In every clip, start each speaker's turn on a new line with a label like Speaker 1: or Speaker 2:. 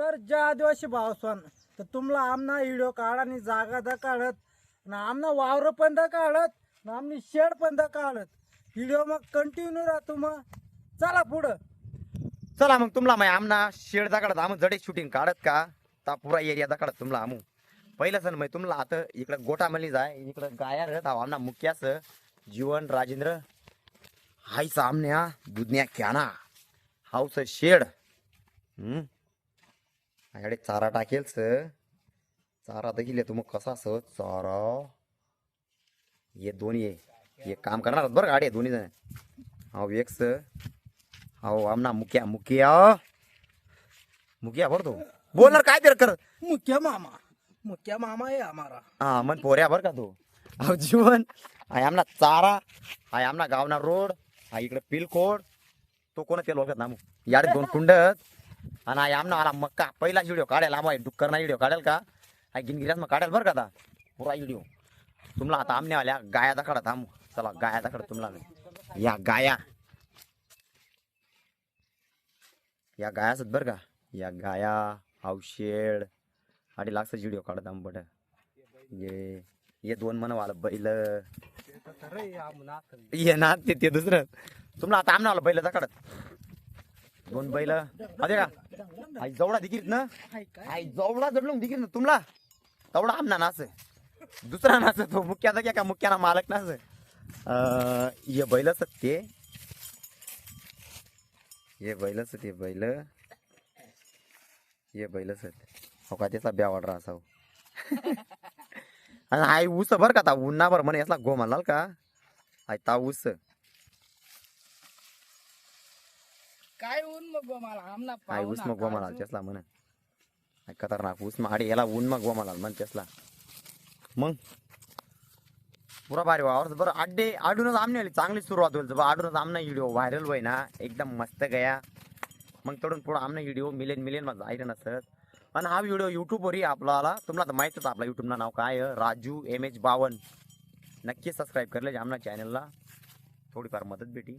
Speaker 1: तर ज्या आदिवासी भावसन तर तुम्हाला आमना व्हिडिओ काढा जागा द काढत आणि आमना वावर पण द काढत आणि आमनी शेड पण द काढत. व्हिडिओ मग कंटिन्यू राहतो मग. चला पुढं.
Speaker 2: चला मग तुम्हाला माहिती आमना शेड दाखडत आम जडे शूटिंग काढत का? ता पुरा एरिया दाखडत तुम्हाला आमू पहिलं सण माहिती तुम्हाला आता इकडं गोटामली जाय इकडं गाया रत आमना मुख्यास जीवन राजेंद्र हाय सामन्या दुधन्या क्याना हाऊस शेड. हम्म? माझ्याकडे चारा टाकेल स चारा देखील तुम्ही कसा स चारा. हे दोन्ही हे काम करणार बरं गाडी आहे दोन्ही जण? हाव एक स हो आमना मुक्या मुक्या. मुक्या बरं तो. बोलणार काय तर कर?
Speaker 1: मुख्य मामा. मुख्य मामा आहे आम्हाला.
Speaker 2: हा मन पोऱ्या बर का तू. अहो जीवन. हाय आमना चारा. हाय आमना गावना रोड. हा इकडे पिलखोड. तो कोण तेल ओळखत ना मग? याडे दोन कुंड आणि हाय आमना आला मग का? पहिला व्हिडिओ काढायला आम्हा डुक्कर ना व्हिडिओ काढेल का? आई गिनगिऱ्यात मग काढेल बरं का आता? पुरा व्हिडिओ तुम्हाला आता आमने आल्या गाया दाखडा थांब चला गाया दाखड तुम्हाला. या गाया. या गायाच बरं का? या गाया हावशेड अडी लागतं व्हिडिओ काढत आम बट ये ये दोन मन बैल. ये ना ते ते दुसरं. तुम्हाला आता आमना वाला बैल काढत दोन बैल. अरे का? आई जवळा दिकीत ना? आई जवळा जडलो दिकीत ना तुम्हाला तेवढा आमना नाच दुसरा नाच तो मुख्याचा क्या का मुख्याना मालक नाच अं, ये बैलच ते. ये बैलच ते बैल. ये बैलच हो का त्याचा ब्या असा हो. आणि हाय ऊस बर का ता? उन्हा बर म्हणे यातला गो म्हणाल का? आई ता ऊस.
Speaker 1: काय ऊन मग मला? आमना
Speaker 2: हाय ऊस मग म्हणाल त्यासला म्हण. खतरनाक ऊस मग. आडी याला ऊन मग म्हणाल म्हण त्यासला. मग? पुरा भारी वावर बरं. आड्डे आडूनच आमने आली. चांगली सुरुवात होईल. बा आडूनच आमना व्हिडिओ व्हायरल होय ना एकदम मस्त गया. मग तडून पुढं आमना व्हिडिओ मिलेन मिलेन मग जायला नसत. आणि हा व्हिडिओ युट्यूबवरही आपल्याला तुम्हाला तर माहितच आपला युट्यूबना नाव काय आहे? राजू एम एच बावन. नक्की सबस्क्राईब करले आमना चॅनलला थोडीफार मदत भेटी.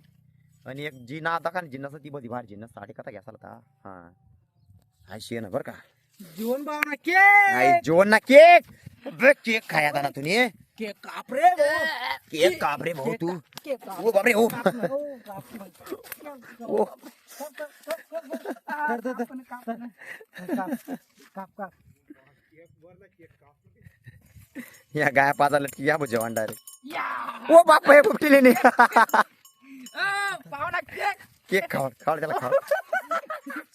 Speaker 2: आणि एक जी ना आता का जिन्नस ती बधी भार जिन्नस साडे कथा घ्यासाल का हा. हाय शेण बरं का.
Speaker 1: जीवन भावना केक!
Speaker 2: जेवण ना केक! बे, केक खाया ना तुम्ही
Speaker 1: केक कापरे
Speaker 2: केक भाऊ तू.
Speaker 1: केक
Speaker 2: ओ बापरे ओ. ओ या गाया पाचा लटकी या जेवण डायरेक्ट ओ बाप हे बुपटी लेने
Speaker 1: पाहुणा केक
Speaker 2: केक खाव खाव त्याला खाव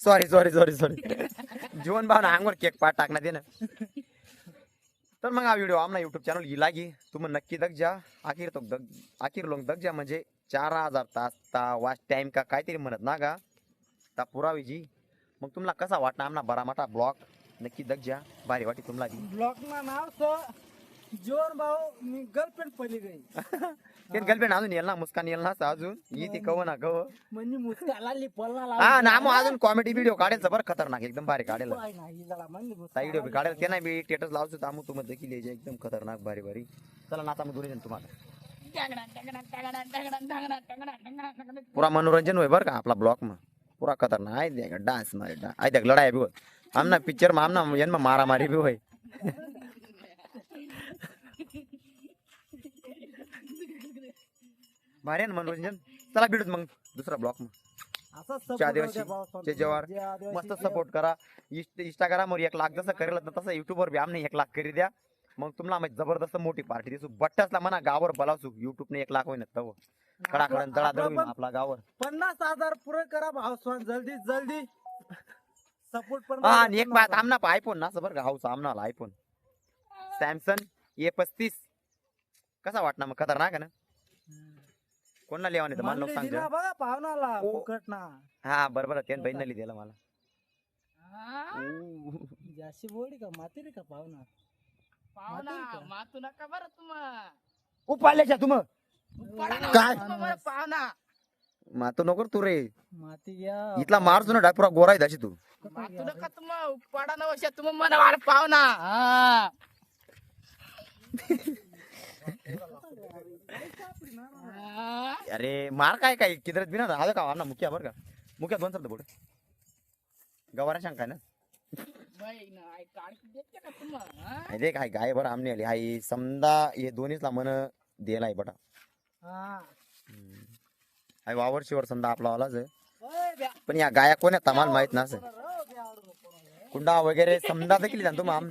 Speaker 2: सॉरी सॉरी सॉरी सॉरी जीवन भावना अंगवर केक पाठ टाकण्यात ना तर मग हा व्हिडिओ आमना युट्यूब चॅनल ही लागी. तुम्ही नक्की दग जा. आखिर तो दग आखिर लोक दग जा म्हणजे चार हजार तास ता वाच टाइम का काहीतरी म्हणत ना का ता पुरावी जी मग तुम्हाला कसा वाटणार आमना बरा मोठा ब्लॉग? नक्की दग जा. भारी वाटी तुम्हाला
Speaker 1: ब्लॉग ना नाव जीवन भाऊ मी गर्लफ्रेंड पली गई
Speaker 2: ते गर्लफ्रेंड अजून येईल ना? मुस्कान येईल ना अजून? ही ती कव ना कव
Speaker 1: म्हणजे मुस्काला लिपलना
Speaker 2: हा ना मग अजून कॉमेडी व्हिडिओ काढेल बरं खतरनाक एकदम भारी काढेल.
Speaker 1: म्हणजे
Speaker 2: ता व्हिडिओ बी काढेल. ते नाही मी स्टेटस लावतो तामू तुम्ही देखील यायचे. एकदम खतरनाक भारी भारी. चला ना आता मी दोन्ही तुम्हाला. पुरा मनोरंजन होय बरं का आपला ब्लॉक मग. पुरा खतरनाक. आहे डान्स मारे आहे त्या लढाई बी होय. आमना पिक्चर मा आमना यांना मारामारी बी होय. भारी आहे ना मनोरंजन. चला भेटूत मग दुसरा ब्लॉक मग. आदिवासी, च्या जवार. मस्त सपोर्ट करा. इंस्टाग्रामवर एक लाख जसं करेल ना तसं युट्यूबवर बी आमने एक लाख करी द्या. मग तुम्हाला माहिती जबरदस्त मोठी पार्टी दिसू. बट्टासला म्हणा गावावर बोलावसू. युट्यूबने एक लाख होईन तव. कडाकडन दळादळ होईन आपला गावावर.
Speaker 1: पन्नास हजार पुरे करा भावस्वान जल्दी जल्दी. सपोर्ट पण
Speaker 2: हा आणि एक बात आमना आयफोन ना बरं हाऊस आमना आयफोन सॅमसंग ए पस्तीस. कसा वाटणार मग? खतरनाक ना? कोणाला तर मला लोक
Speaker 1: म्हणले दिला
Speaker 2: सांगतो
Speaker 1: बघा पाहुणाला
Speaker 2: ओ.
Speaker 1: फुकट ना
Speaker 2: हा बरोबर त्यानं बहिणीला दिला मला.
Speaker 1: जाशी बोडी का? माती रे का पाहुणा?
Speaker 3: पाहुणा
Speaker 1: का?
Speaker 3: मातू नका बरं तुम्हा.
Speaker 2: उपाल्याच्या तुम काय?
Speaker 3: पाहुणा.
Speaker 2: मातो नको रे तू रे.
Speaker 1: माती घ्या.
Speaker 2: इथला मारतो ना डायपुरा गोरा आहे दाशी तू.
Speaker 3: मातू नका तुम्हा पाडा ना तुम्ही मला वाढ पाहुणा. हा. हा.
Speaker 2: अरे मार काय काय? किधरत बी ना हा का? ना मुख्या बरं का? मुख्या दोन शब्द बोल. गवारा शंका ना?
Speaker 3: ना तुम्हा हा?
Speaker 2: अरे काय गाय बरं आमने आली. हाय समजा हे दोन्हीचला मन दिलाय बटा. हाय वावर शिवर समजा आपला
Speaker 1: ब्या-
Speaker 2: पण या गाया कोण्या तमाल माहीत नसे
Speaker 1: हो.
Speaker 2: कुंडा वगैरे समजा देखील ना तुम आम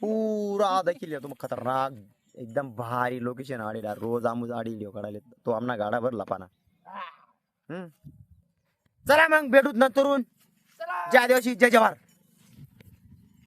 Speaker 2: पुरा देखील तुम खतरनाक. एकदम भारी लोकेशन आलेला रोज आमूज आडी व्हिडिओ काढायला. तो आमना गाडा भरला पाना.
Speaker 3: हा.
Speaker 2: हम्म. चला मग भेटूत नंतरून
Speaker 3: चला.
Speaker 2: ज्या दिवशी जय जवाहर.